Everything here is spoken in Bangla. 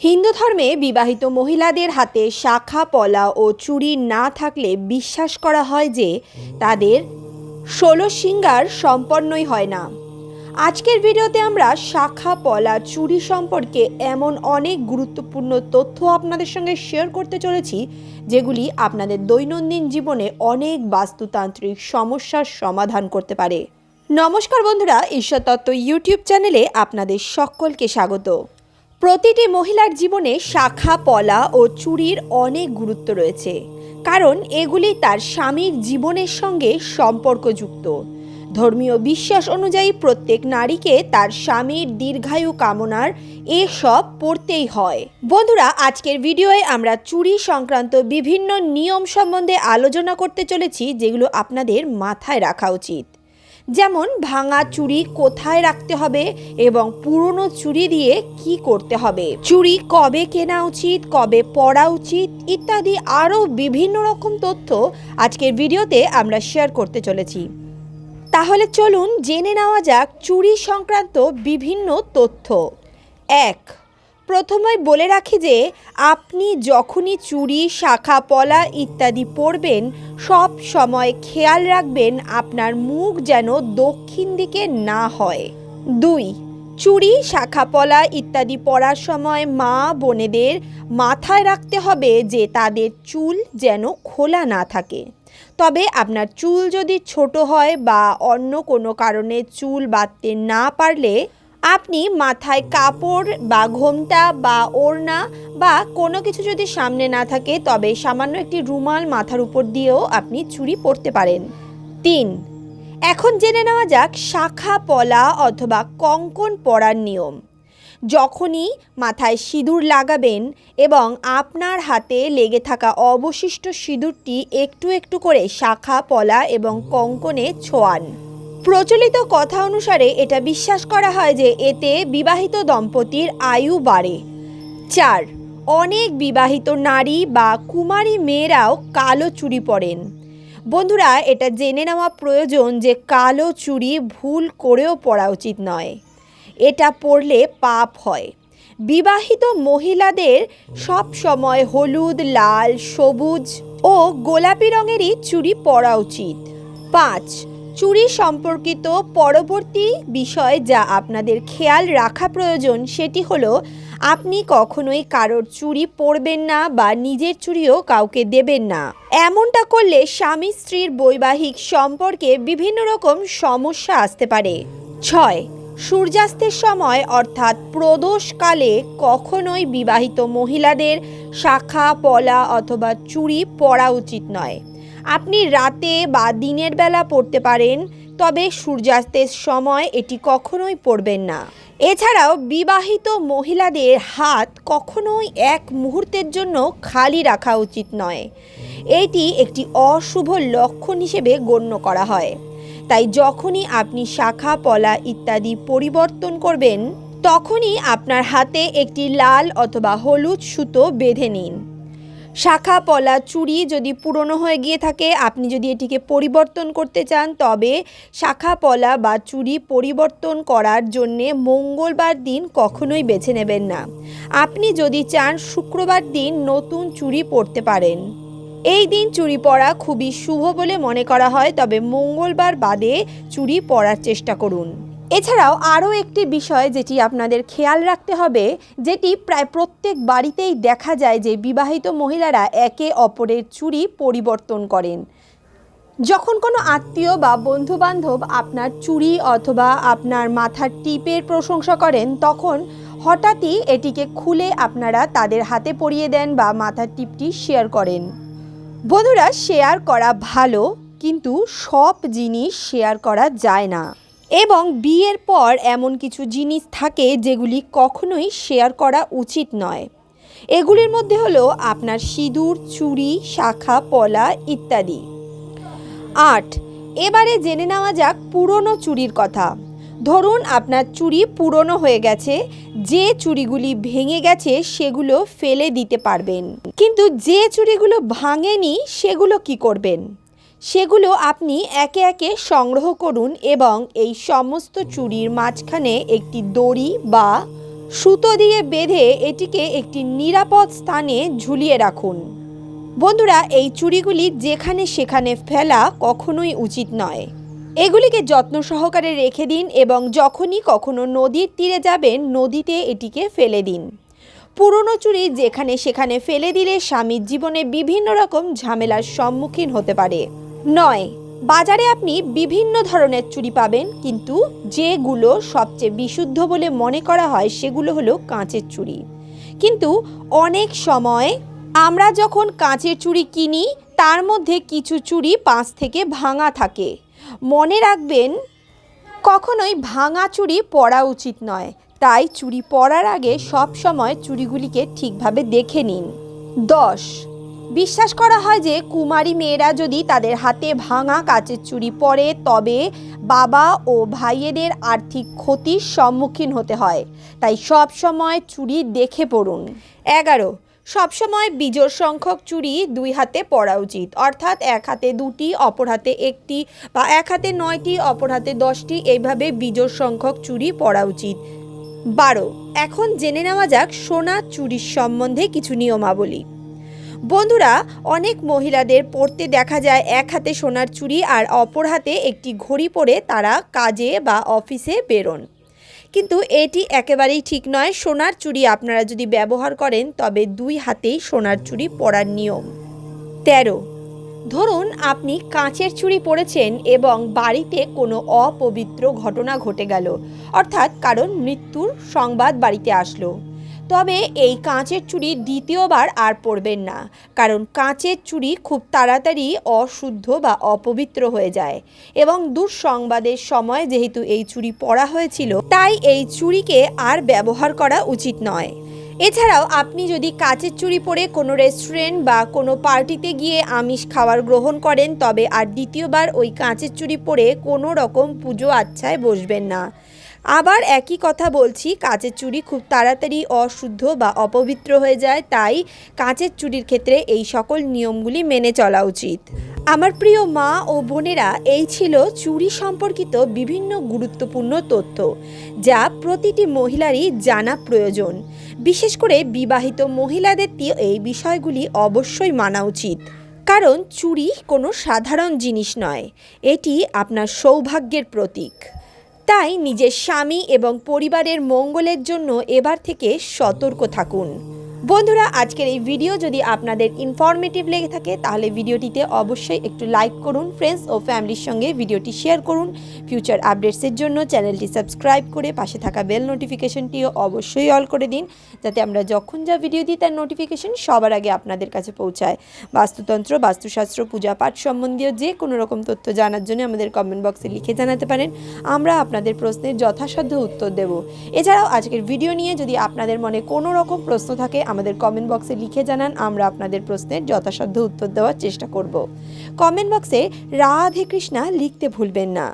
হিন্দু ধর্মে বিবাহিত মহিলাদের হাতে শাখা, পলা ও চুড়ি না থাকলে বিশ্বাস করা হয় যে তাদের ষোলো সিঙ্গার সম্পন্নই হয় না। আজকের ভিডিওতে আমরা শাখা, পলা, চুড়ি সম্পর্কে এমন অনেক গুরুত্বপূর্ণ তথ্য আপনাদের সঙ্গে শেয়ার করতে চলেছি, যেগুলি আপনাদের দৈনন্দিন জীবনে অনেক বাস্তুতান্ত্রিক সমস্যার সমাধান করতে পারে। নমস্কার বন্ধুরা ঈশ্বর তত্ত্ব ইউটিউব চ্যানেলে আপনাদের সকলকে স্বাগত। প্রতিটি মহিলার জীবনে শাখা, পলা ও চুরির অনেক গুরুত্ব রয়েছে। কারণ এগুলি তার স্বামীর জীবনের সঙ্গে সম্পর্কযুক্ত। ধর্মীয় বিশ্বাস অনুযায়ী প্রত্যেক নারীকে তার স্বামীর দীর্ঘায়ু কামনার এসব পড়তেই হয়। বন্ধুরা, আজকের ভিডিওয়ে আমরা চুরি সংক্রান্ত বিভিন্ন নিয়ম সম্বন্ধে আলোচনা করতে চলেছি, যেগুলো আপনাদের মাথায় রাখা উচিত। যেমন ভাঙা চুড়ি কোথায় রাখতে হবে এবং পুরনো চুড়ি দিয়ে কি করতে হবে। চুড়ি কবে কেনা উচিত, কবে পরা উচিত ইত্যাদি আরও বিভিন্ন রকম তথ্য আজকের ভিডিওতে আমরা শেয়ার করতে চলেছি। তাহলে চলুন জেনে নেওয়া যাক চুরি সংক্রান্ত বিভিন্ন তথ্য। এক প্রথমে বলে রাখি যে, আপনি যখনই চুড়ি শাখা পলা ইত্যাদি পরবেন, সব সময় খেয়াল রাখবেন আপনার মুখ যেন দক্ষিণ দিকে না হয়। দুই চুড়ি শাখা পলা ইত্যাদি পরার সময় মা বোনেদের মাথায় রাখতে হবে যে, তাদের চুল যেন খোলা না থাকে। তবে আপনার চুল যদি ছোট হয় বা অন্য কোনো কারণে চুল বাঁধতে না পারলে আপনি মাথায় কাপড় বা ঘোমটা বা ওড়না বা কোনো কিছু যদি সামনে না থাকে, তবে সামান্য একটি রুমাল মাথার উপর দিয়েও আপনি চুরি পরতে পারেন। তিন, এখন জেনে নেওয়া যাক শাখা পলা অথবা কঙ্কন পরার নিয়ম। যখনই মাথায় সিঁদুর লাগাবেন এবং আপনার হাতে লেগে থাকা অবশিষ্ট সিঁদুরটি একটু একটু করে শাখা পলা এবং কঙ্কনে ছোঁয়ান। প্রচলিত কথা অনুসারে এটা বিশ্বাস করা হয় যে এতে বিবাহিত দম্পতির আয়ু বাড়ে। চার, অনেক বিবাহিত নারী বা কুমারী মেয়েরাও কালো চুড়ি পরেন। বন্ধুরা, এটা জেনে নেওয়া প্রয়োজন যে কালো চুড়ি ভুল করেও পরা উচিত নয়। এটা পরলে পাপ হয়। বিবাহিত মহিলাদের সব সময় হলুদ, লাল, সবুজ ও গোলাপি রঙেরই চুড়ি পরা উচিত। পাঁচ চুরি সম্পর্কিত পরবর্তী বিষয় যা আপনাদের খেয়াল রাখা প্রয়োজন সেটি হলো, আপনি কখনোই কারোর চুরি পরবেন না বা নিজের চুরিও কাউকে দেবেন না। এমনটা করলে স্বামী স্ত্রীর বৈবাহিক সম্পর্কে বিভিন্ন রকম সমস্যা আসতে পারে। ছয়, সূর্যাস্তের সময় অর্থাৎ প্রদোষকালে কখনোই বিবাহিত মহিলাদের শাখা, পলা অথবা চুরি পরা উচিত নয়। আপনি রাতে বা দিনের বেলা পড়তে পারেন, তবে সূর্যাস্তের সময় এটি কখনোই পরবেন না। এছাড়াও বিবাহিত মহিলাদের হাত কখনোই এক মুহূর্তের জন্য খালি রাখা উচিত নয়। এটি একটি অশুভ লক্ষণ হিসেবে গণ্য করা হয়। তাই যখনই আপনি শাখা, পলা ইত্যাদি পরিবর্তন করবেন, তখনই আপনার হাতে একটি লাল অথবা হলুদ সুতো বেঁধে নিন। শাখা, পলা চুড়ি যদি পুরনো হয়ে গিয়ে থাকে, আপনি যদি এটিকে পরিবর্তন করতে চান, তবে শাখা, পলা বা চুড়ি পরিবর্তন করার জন্যে মঙ্গলবার দিন কখনোই বেছে নেবেন না। আপনি যদি চান, শুক্রবার দিন নতুন চুড়ি পরতে পারেন। এই দিন চুড়ি পরা খুবই শুভ বলে মনে করা হয়, তবে মঙ্গলবার বাদে চুড়ি পরার চেষ্টা করুন। এছাড়াও আরও একটি বিষয় যেটি আপনাদের খেয়াল রাখতে হবে, যেটি প্রায় প্রত্যেক বাড়িতেই দেখা যায় যে বিবাহিত মহিলারা একে অপরের চুরি পরিবর্তন করেন। যখন কোনো আত্মীয় বা বন্ধু বান্ধব আপনার চুরি অথবা আপনার মাথার টিপের প্রশংসা করেন, তখন হঠাৎই এটিকে খুলে আপনারা তাদের হাতে পরিয়ে দেন বা মাথার টিপটি শেয়ার করেন। বন্ধুরা, শেয়ার করা ভালো, কিন্তু সব জিনিস শেয়ার করা যায় না। এবং বিয়ের পর এমন কিছু জিনিস থাকে যেগুলি কখনোই শেয়ার করা উচিত নয়। এগুলির মধ্যে হলো আপনার সিঁদুর, চুড়ি, শাখা, পলা ইত্যাদি। আট, এবারে জেনে নেওয়া যাক পুরনো চুড়ির কথা। ধরুন আপনার চুড়ি পুরনো হয়ে গেছে, যে চুড়িগুলি ভেঙে গেছে সেগুলো ফেলে দিতে পারবেন। কিন্তু যে চুড়িগুলো ভাঙেনি, সেগুলো কি করবেন? সেগুলো আপনি একে একে সংগ্রহ করুন এবং এই সমস্ত চুড়ির মাঝখানে একটি দড়ি বা সুতো দিয়ে বেঁধে এটিকে একটি নিরাপদ স্থানে ঝুলিয়ে রাখুন। বন্ধুরা, এই চুড়িগুলি যেখানে সেখানে ফেলা কখনোই উচিত নয়। এগুলিকে যত্ন সহকারে রেখে দিন এবং যখনই কখনো নদীর তীরে যাবেন, নদীতে এটিকে ফেলে দিন। পুরনো চুড়ি যেখানে সেখানে ফেলে দিলে স্বামীর জীবনে বিভিন্ন রকম ঝামেলার সম্মুখীন হতে পারে। নয়। বাজারে আপনি বিভিন্ন ধরনের চুড়ি পাবেন, কিন্তু যেগুলো সবচেয়ে বিশুদ্ধ বলে মনে করা হয় সেগুলো হলো কাঁচের চুড়ি। কিন্তু অনেক সময় আমরা যখন কাঁচের চুড়ি কিনি, তার মধ্যে কিছু চুড়ি পাঁচ থেকে ভাঙা থাকে। মনে রাখবেন, কখনোই ভাঙা চুড়ি পরা উচিত নয়। তাই চুড়ি পরার আগে সব সময় চুড়িগুলিকে ঠিকভাবে দেখে নিন। দশ। বিশ্বাস করা হয় যে কুমারী মেয়েরা যদি তাদের হাতে ভাঙা কাচের চুরি পরে, তবে বাবা ও ভাইয়েদের আর্থিক ক্ষতির সম্মুখীন হতে হয়। তাই সব সময় চুড়ি দেখে পড়ুন। এগারো সবসময় বিজোড় সংখ্যক চুড়ি দুই হাতে পরা উচিত। অর্থাৎ এক হাতে দুটি, অপর হাতে একটি বা এক হাতে নয়টি, অপর হাতে দশটি, এইভাবে বিজোড় সংখ্যক চুড়ি পরা উচিত। বারো, এখন জেনে নেওয়া যাক সোনা চুরির সম্বন্ধে কিছু নিয়মাবলী। বন্ধুরা, অনেক মহিলাদের পরতে দেখা যায় এক হাতে সোনার চুড়ি আর অপর হাতে একটি ঘড়ি পরে তারা কাজে বা অফিসে বেরোন। কিন্তু এটি একেবারেই ঠিক নয়, সোনার চুড়ি আপনারা যদি ব্যবহার করেন, তবে দুই হাতেই সোনার চুড়ি পরার নিয়ম। তেরো, ধরুন আপনি কাঁচের চুড়ি পরেছেন এবং বাড়িতে কোনো অপবিত্র ঘটনা ঘটে গেল, অর্থাৎ কারণ মৃত্যুর সংবাদ বাড়িতে আসলো। তবে এই কাঁচের চুড়ি দ্বিতীয়বার আর পরবেন না, কারণ কাঁচের চুড়ি খুব তাড়াতাড়ি অশুদ্ধ বা অপবিত্র হয়ে যায় এবং দুঃসংবাদের সময় যেহেতু এই চুড়ি পরা হয়েছিল, তাই এই চুড়িকে আর ব্যবহার করা উচিত নয়। এছাড়াও আপনি যদি কাচের চুড়ি পরে কোনো রেস্টুরেন্ট বা কোনো পার্টিতে গিয়ে আমিষ খাবার গ্রহণ করেন, তবে আর দ্বিতীয়বার ওই কাঁচের চুড়ি পরে কোনো রকম পুজো আচ্ছায় বসবেন না। আবার একই কথা বলছি, কাঁচের চুড়ি খুব তাড়াতাড়ি অশুদ্ধ বা অপবিত্র হয়ে যায়, তাই কাঁচের চুড়ির ক্ষেত্রে এই সকল নিয়মগুলি মেনে চলা উচিত। আমার প্রিয় মা ও বোনেরা, এই ছিল চুরি সম্পর্কিত বিভিন্ন গুরুত্বপূর্ণ তথ্য, যা প্রতিটি মহিলারই জানা প্রয়োজন। বিশেষ করে বিবাহিত মহিলাদের এই বিষয়গুলি অবশ্যই মানা উচিত। কারণ চুরি কোনো সাধারণ জিনিস নয়, এটি আপনার সৌভাগ্যের প্রতীক। তাই নিজের স্বামী এবং পরিবারের মঙ্গলের জন্য এবার থেকে সতর্ক থাকুন। বন্ধুরা, আজকের এই ভিডিও যদি আপনাদের ইনফরমেটিভ লেগে থাকে, তাহলে ভিডিওটিতে অবশ্যই একটু লাইক করুন ফ্রেন্ডস ও ফ্যামিলির সঙ্গে ভিডিওটি শেয়ার করুন। ফিউচার আপডেটসের জন্য চ্যানেলটি সাবস্ক্রাইব করে পাশে থাকা বেল নোটিফিকেশনটিও অবশ্যই অল করে দিন, যাতে আমরা যখন যা ভিডিও দিই, তার নোটিফিকেশন সবার আগে আপনাদের কাছে পৌঁছায়। বাস্তুতন্ত্র, বাস্তুশাস্ত্র পূজা পাঠ সম্বন্ধীয় যে কোনো রকম তথ্য জানার জন্য আমাদের কমেন্ট বক্সে লিখে জানাতে পারেন, আমরা আপনাদের প্রশ্নের যথাসাধ্য উত্তর দেব। এছাড়াও আজকের ভিডিও নিয়ে যদি আপনাদের মনে কোনো রকম প্রশ্ন থাকে আমাদের কমেন্ট বক্সে লিখে জানান, আমরা আপনাদের প্রশ্নের যথাসাধ্য উত্তর দেওয়ার চেষ্টা করব। কমেন্ট বক্সে রাধে কৃষ্ণা লিখতে ভুলবেন না।